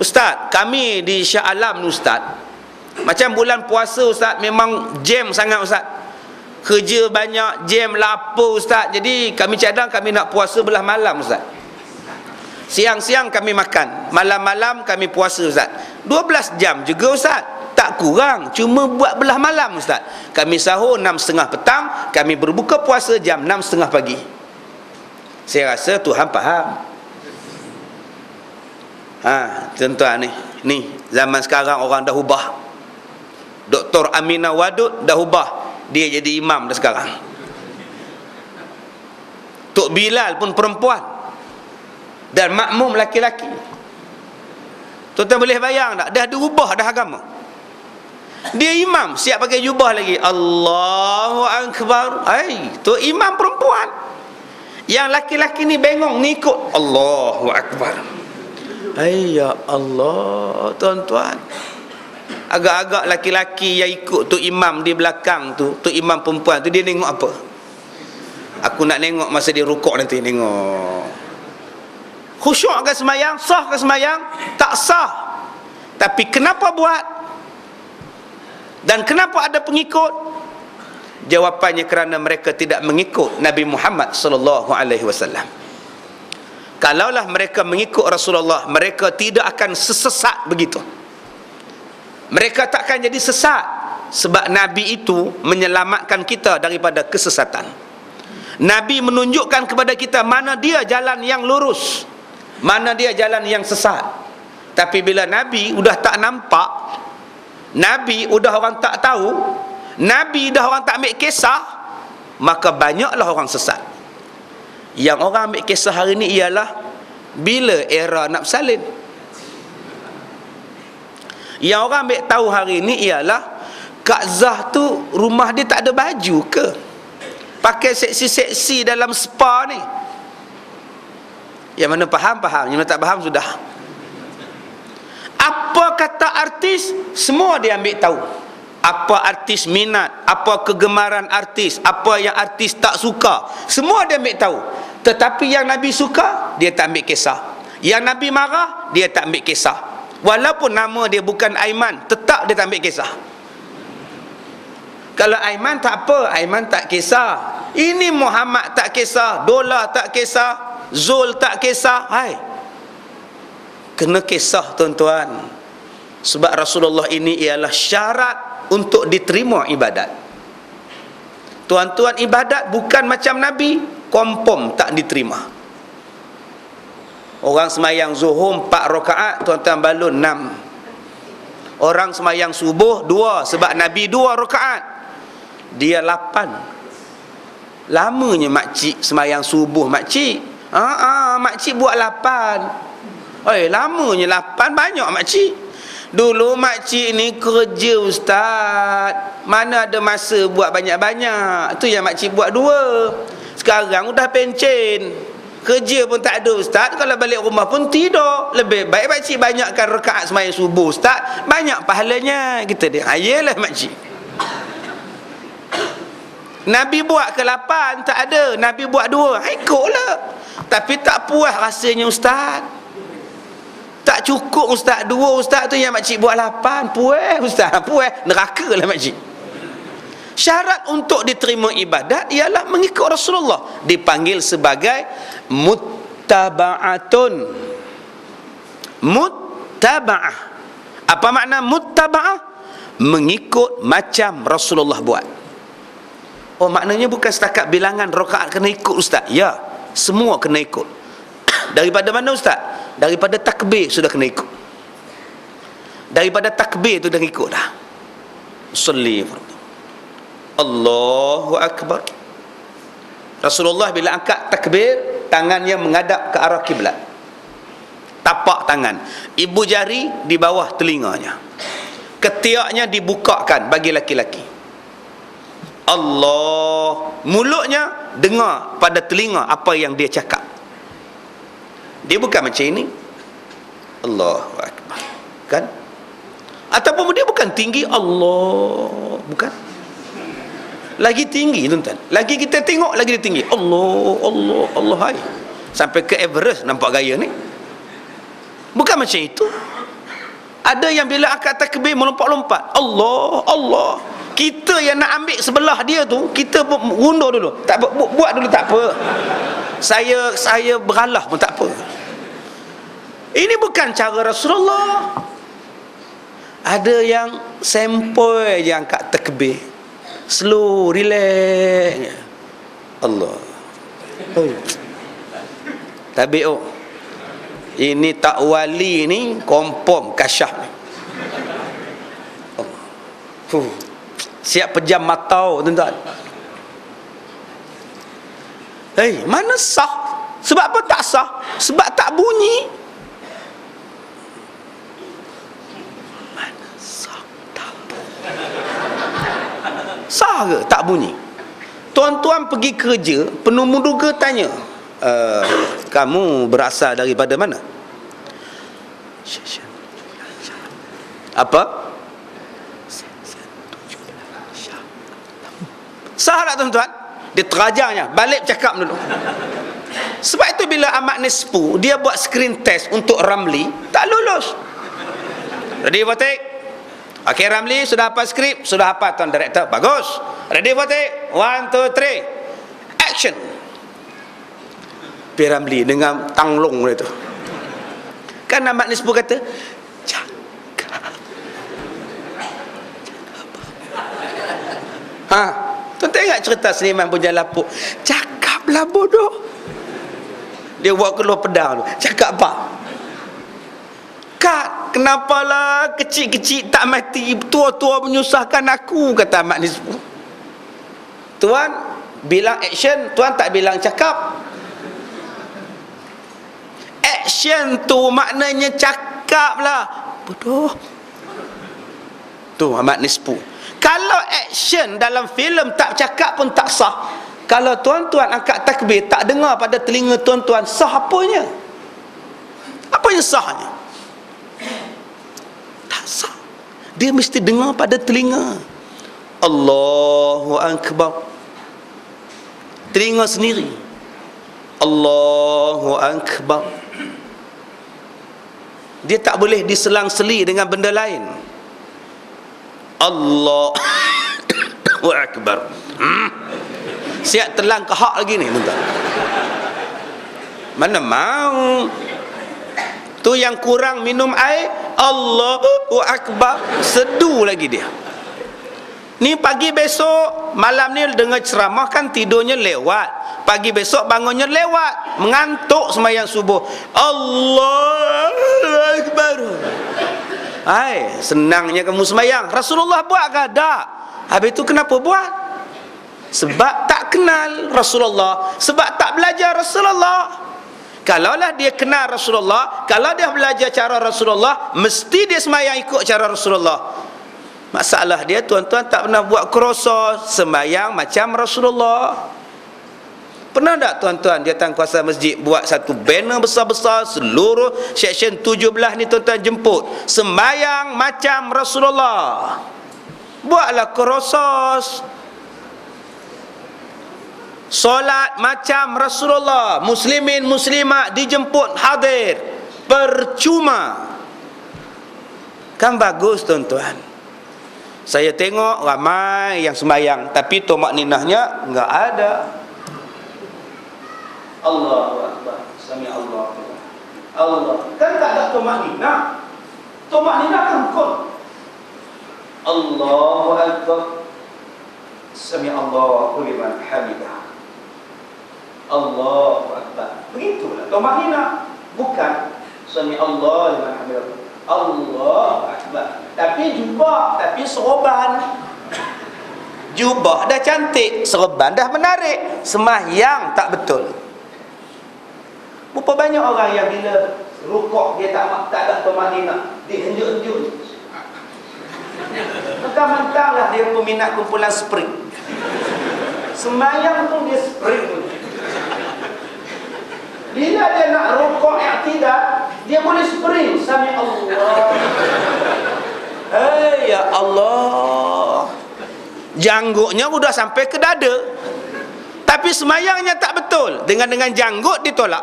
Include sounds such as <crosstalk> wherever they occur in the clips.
Ustaz, kami di Shah Alam ni Ustaz. Macam bulan puasa Ustaz memang jam sangat Ustaz. Kerja banyak, jam lapar Ustaz. Jadi kami cadang kami nak puasa belah malam Ustaz. Siang-siang kami makan, malam-malam kami puasa Ustaz. 12 jam juga Ustaz. Tak kurang, cuma buat belah malam Ustaz. Kami sahur 6.30 petang, kami berbuka puasa jam 6.30 pagi. Saya rasa Tuhan faham. Ha, tuan-tuan ni. Ni, zaman sekarang orang dah ubah. Dr. Aminah Wadud dah ubah. Dia jadi imam dah sekarang. Tok Bilal pun perempuan. Dan makmum laki-laki. Tuan-tuan boleh bayang tak? Dah diubah dah agama. Dia imam, siap pakai jubah lagi. Allahu Akbar. Hai, tu imam perempuan. Yang laki-laki ni bengong ni ikut. Allahu Akbar. Ya Allah tuan-tuan Agak-agak laki-laki yang ikut tu imam di belakang tu Tu imam perempuan tu dia tengok apa Aku nak tengok masa dia rukuk nanti tengok Khusyuk ke semayang? Sah ke semayang? Tak sah Tapi kenapa buat? Dan kenapa ada pengikut? Jawapannya kerana mereka tidak mengikut Nabi Muhammad sallallahu alaihi wasallam kalaulah mereka mengikut Rasulullah mereka tidak akan sesat begitu. Mereka takkan jadi sesat sebab Nabi itu menyelamatkan kita daripada kesesatan. Nabi menunjukkan kepada kita mana dia jalan yang lurus mana dia jalan yang sesat. Tapi bila Nabi sudah tak nampak Nabi sudah orang tak tahu Nabi dah orang tak ambil kisah maka banyaklah orang sesat yang orang ambil kisah hari ni ialah bila era nak bersalin yang orang ambil tahu hari ni ialah Kak Zah tu rumah dia tak ada baju ke? Pakai seksi-seksi dalam spa ni. Yang mana faham faham. Yang mana tak faham sudah. Apa kata artis? Semua dia ambil tahu. Apa artis minat? Apa kegemaran artis? Apa yang artis tak suka? Semua dia ambil tahu tetapi yang Nabi suka dia tak ambil kisah. Yang Nabi marah dia tak ambil kisah. Walaupun nama dia bukan Aiman tetap dia tak ambil kisah. Kalau Aiman tak apa Aiman tak kisah. Ini Muhammad tak kisah Dola tak kisah Zul tak kisah. Hai. Kena kisah tuan-tuan. Sebab Rasulullah ini ialah syarat untuk diterima ibadat. Tuan-tuan ibadat bukan macam Nabi kompom tak diterima. Orang semayang zuhur 4 rakaat tuan-tuan balun 6 orang semayang subuh 2 sebab Nabi 2 rakaat. Dia 8 lamanya makcik semayang subuh makcik. Ah, ah, makcik buat 8 eh lamanya 8 banyak makcik. Dulu makcik ni kerja ustaz. Mana ada masa buat banyak-banyak? Itu yang makcik buat dua Sekarang udah pencen. Kerja pun tak ada. Ustaz Kalau balik rumah pun tidur. Lebih baik makcik banyakkan rekaat semayang subuh ustaz. Banyak pahalanya. Kita dia Ayalah makcik. Nabi buat ke lapan Tak ada. Nabi buat dua Ikutlah. Tapi tak puas rasanya ustaz. Tak cukup ustaz. Dua ustaz tu yang makcik buat lapan. Puas ustaz. Puas. Neraka lah makcik syarat untuk diterima ibadat ialah mengikut Rasulullah. Dipanggil sebagai muttaba'atun. Muttaba'ah. Apa makna muttaba'ah? Mengikut macam Rasulullah buat. Oh maknanya bukan setakat bilangan rakaat kena ikut ustaz. Ya semua kena ikut. <coughs> Daripada mana ustaz? Daripada takbir sudah kena ikut. Daripada takbir tu dah ikut dah. Salli Allahu akbar. Rasulullah bila angkat takbir tangannya menghadap ke arah kiblat. Tapak tangan. Ibu jari di bawah telinganya. Ketiaknya dibukakan bagi laki-laki. Allah mulutnya dengar pada telinga apa yang dia cakap. Dia bukan macam ini. Allahu Akbar. Kan? Ataupun dia bukan tinggi Allah. Bukan lagi tinggi tuan-tuan. Lagi kita tengok lagi dia tinggi. Allah Allah Allah hai. Sampai ke Everest nampak gaya ni. Bukan macam itu. Ada yang bila akad takbir melompat-lompat. Allah Allah. Kita yang nak ambil sebelah dia tu kita undur dulu. Tak bu, buat dulu tak apa. Saya saya beralah pun tak apa. Ini bukan cara Rasulullah. Ada yang sempoi je angkat takbir slow relax Allah oh. tabi oh ini tak wali ni kompom kasyah ni oh. siap pejam matau tuan-tuan Hei, mana sah? Sebab apa tak sah? Sebab tak bunyi. Mana sah? Tak Sah ke? Tak bunyi. Tuan-tuan pergi kerja, penuh muduga tanya, uh, kamu berasal daripada mana? Apa? Sah tak tuan-tuan? Dia terajarnya, balik cakap dulu. Sebab itu bila Ahmad Nispu, dia buat screen test untuk Ramli, tak lulus. Ready for Okay Ramli, sudah hafal skrip? Sudah hafal tuan director? Bagus. Ready for take? One, two, three. Action. Pi Ramli dengan tanglong itu. Kan Ahmad Nispu kata, cakap. Ha, tuan tengok cerita Seniman Pujan Lapuk. Cakaplah bodoh. Dia buat keluar pedang tu. Cakap apa? Kenapalah kecil-kecil tak mati, tua-tua menyusahkan aku, kata Ahmad Nisbu. Tuan, bilang action, tuan tak bilang cakap. Action tu maknanya cakap lah. Bodoh. Tu Ahmad Nisbu. Kalau action dalam filem tak cakap pun tak sah. Kalau tuan-tuan angkat takbir tak dengar pada telinga tuan-tuan sah apanya? Apa yang sahnya? Sah. Dia mesti dengar pada telinga. Allahu akbar. Telinga sendiri. Allahu akbar. Dia tak boleh diselang-seli dengan benda lain. Allahu <coughs> akbar. Hmm siap telang ke hak lagi ni tuan mana mau tu yang kurang minum air Allahu Akbar. Sedu lagi dia. Ni pagi besok malam ni dengar ceramah kan tidurnya lewat. Pagi besok bangunnya lewat. Mengantuk semayang subuh. Allahu Akbar. Hai, senangnya kamu semayang. Rasulullah buat ke? Tak. Habis tu kenapa buat? sebab tak kenal Rasulullah. Sebab tak belajar Rasulullah kalaulah dia kenal Rasulullah kalau dia belajar cara Rasulullah mesti dia semayang ikut cara Rasulullah. Masalah dia tuan-tuan tak pernah buat kroso semayang macam Rasulullah. Pernah tak tuan-tuan dia datang kuasa masjid buat satu banner besar-besar seluruh section 17 ni tuan-tuan jemput. Semayang macam Rasulullah. Buatlah krosos Solat macam Rasulullah Muslimin muslimat dijemput hadir. Percuma. Kan bagus tuan-tuan. Saya tengok ramai yang sembahyang Tapi tomak ninahnya enggak ada. Allah Sami Allah Allah. Kan tak ada tomak ninah. Tomak ninah kan kun Allah Akbar. Sami Allah Liman Hamidah Allahu Akbar. Begitulah. Tumahnina bukan sami Allah liman hamidah. Allah Akbar. Tapi jubah, tapi seroban. Jubah dah cantik, serban dah menarik, semahyang tak betul. Berapa banyak orang yang bila rukuk dia tak tak ada tumahnina, dia henjuk-henjuk. Mentang-mentanglah dia peminat kumpulan spring. Semayang tu dia spring bila dia nak rukuk i'tidal, dia boleh spring sami Allah. Hei ya Allah. Jangguknya sudah sampai ke dada. Tapi semayangnya tak betul. Dengan dengan janggut ditolak.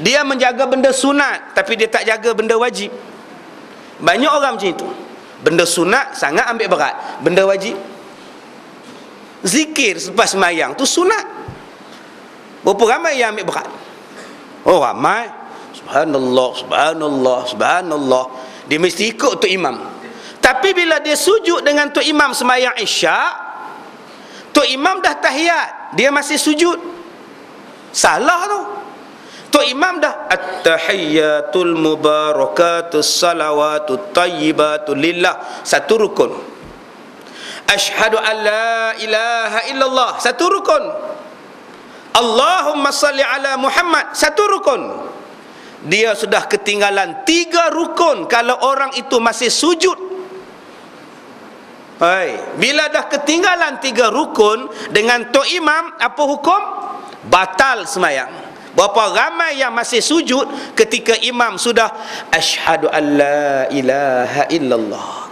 Dia menjaga benda sunat tapi dia tak jaga benda wajib. banyak orang macam itu benda sunat sangat ambil berat benda wajib zikir selepas semayang tu sunat berapa ramai yang ambil berat oh ramai. Subhanallah subhanallah subhanallah. Dia mesti ikut tu imam. Tapi bila dia sujud dengan tu imam semayang isyak tu imam dah tahiyat. Dia masih sujud. Salah tu. Tu imam dah at-tahiyyatul mubarakatus salawatut tayyibatul lillah. Satu rukun. Ashhadu an la ilaha illallah. Satu rukun. Allahumma salli ala Muhammad satu rukun. Dia sudah ketinggalan tiga rukun kalau orang itu masih sujud. Hai, bila dah ketinggalan tiga rukun dengan tok imam apa hukum? Batal semayang. Berapa ramai yang masih sujud ketika imam sudah asyhadu an la ilaha illallah